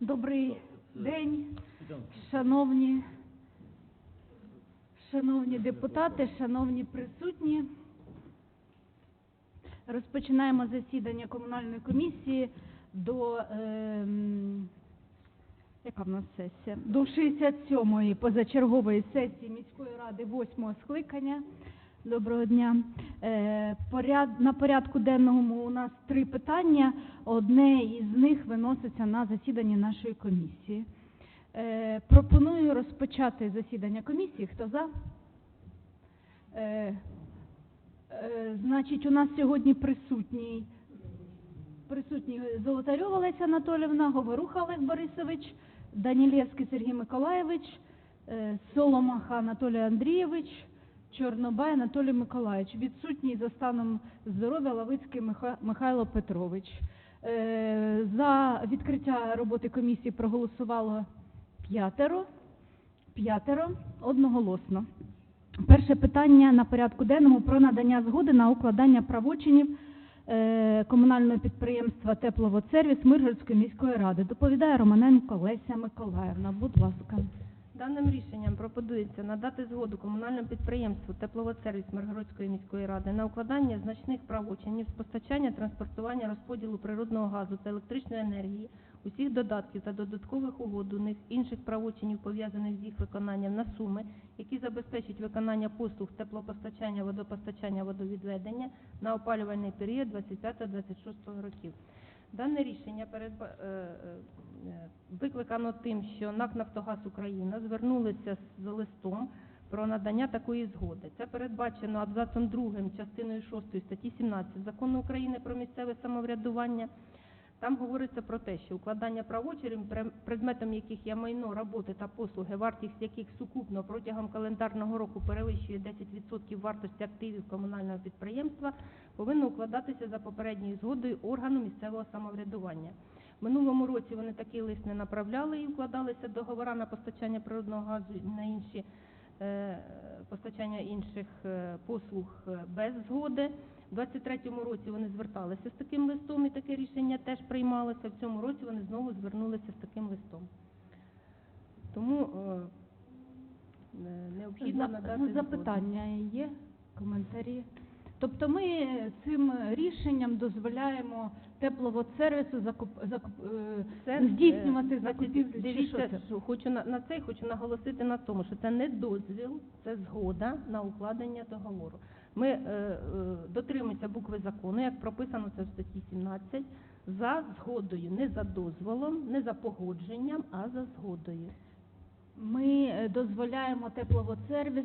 Добрий день, шановні, шановні депутати, шановні присутні. Розпочинаємо засідання комунальної комісії до ем, яка в нас сесія? До 67-ї позачергової сесії міської ради 8-го скликання. Доброго дня. Е, на порядку денному у нас три питання. Одне із них виноситься на засідання нашої комісії. Е, пропоную розпочати засідання комісії. Хто за? Е, значить, у нас сьогодні присутній присутні Золотарьова Леся Анатолівна, Говоруха Олег Борисович, Данілєвський Сергій Миколаєвич, Соломаха Анатолій Андрійович, Чорнобай Анатолій Миколаївич. Відсутній за станом здоров'я Лавицький Миха- Михайло Петрович. Е, За відкриття роботи комісії проголосувало п'ятеро, п'ятеро одноголосно. Перше питання на порядку денному про надання згоди на укладання правочинів е, комунального підприємства Тепловодсервіс Миргородської міської ради. Доповідає Романенко Леся Миколаївна. Будь ласка. Даним рішенням пропонується надати згоду комунальному підприємству Тепловодсервіс Миргородської міської ради на укладання значних правочинів з постачання, транспортування, розподілу природного газу та електричної енергії, усіх додатків та додаткових угод у них інших правочинів, пов'язаних з їх виконанням на суми, які забезпечать виконання послуг теплопостачання, водопостачання, водовідведення на опалювальний період 25-26 років. Дане рішення передба... е, викликано тим, що НАК «Нафтогаз Україна» звернулися з листом про надання такої згоди. Це передбачено абзацом 2 частиною 6 статті 17 Закону України про місцеве самоврядування. Там говориться про те, що укладання правочинів, пре- предметом яких є майно, роботи та послуги, вартість яких сукупно протягом календарного року перевищує 10% вартості активів комунального підприємства, повинно укладатися за попередньою згодою органу місцевого самоврядування. Минулому році вони такий лист не направляли і вкладалися договори на постачання природного газу і на інші е, постачання інших е, послуг е, без згоди. У 23-му році вони зверталися з таким листом, і таке рішення теж приймалося. В цьому році вони знову звернулися з таким листом. Тому необхідно надати ну, запитання є, коментарі. Тобто ми цим рішенням дозволяємо тепловодсервісу закуп, закуп, е, Це, здійснювати е, закупівлю. Дивіться, що що хочу на, на це хочу наголосити на тому, що це не дозвіл, це згода на укладення договору. Ми е, е, дотримуємося букви закону, як прописано це в статті 17, за згодою, не за дозволом, не за погодженням, а за згодою. Ми е, дозволяємо тепловодсервіс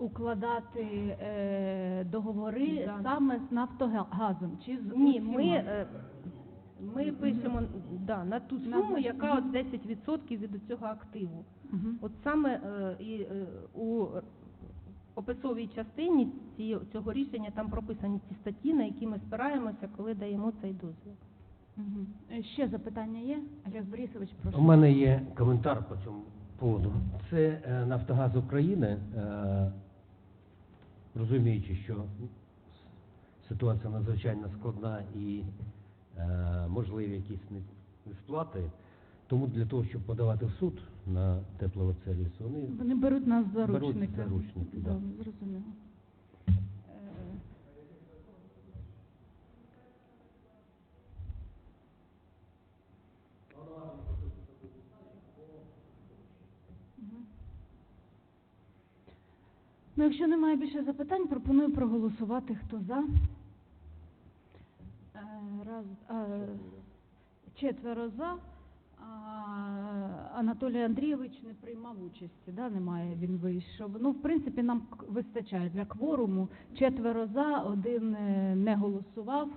укладати е, договори Да. саме з Нафтогазом чи з Ні, усіма? ми, е, ми пишемо да, на ту На- суму, на- яка от 10% від цього активу. Мгм. От саме е, і, е, у описовій частині ці, цього рішення там прописані ці статті, на які ми спираємося, коли даємо цей дозвіл. Мгм. Е, Ще запитання є? Олег Борисович, прошу. У мене є коментар по цьому поводу. Це е, Нафтогаз України, е, розуміючи, що ситуація надзвичайно складна і е, можливі якісь несплати, тому для того, щоб подавати в суд на тепловодсервіс, вони Вони беруть нас заручники. Беруть заручники, да. да. Зрозуміло. Е, Мгм. Ну, якщо немає більше запитань, пропоную проголосувати. Хто за? Е, Раз, е, четверо за. А, Анатолій Андрійович не приймав участі, да? немає, він вийшов. Ну, в принципі, нам вистачає для кворуму. Четверо за, один е, не голосував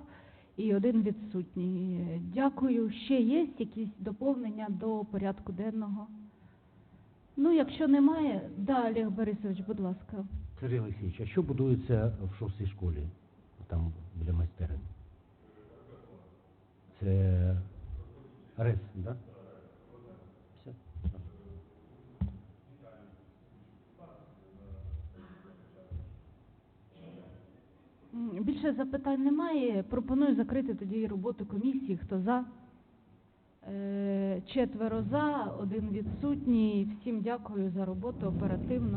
і один відсутній. Дякую. Ще є якісь доповнення до порядку денного? Ну, якщо немає, да, Олег Борисович, будь ласка. Сергій Олексійович, а що будується в шостій школі, там біля майстерень? Це РЕС, так? Да? Все? Більше запитань немає. Пропоную закрити тоді роботу комісії. Хто за? Е, четверо за, один відсутній. Всім дякую за роботу оперативно.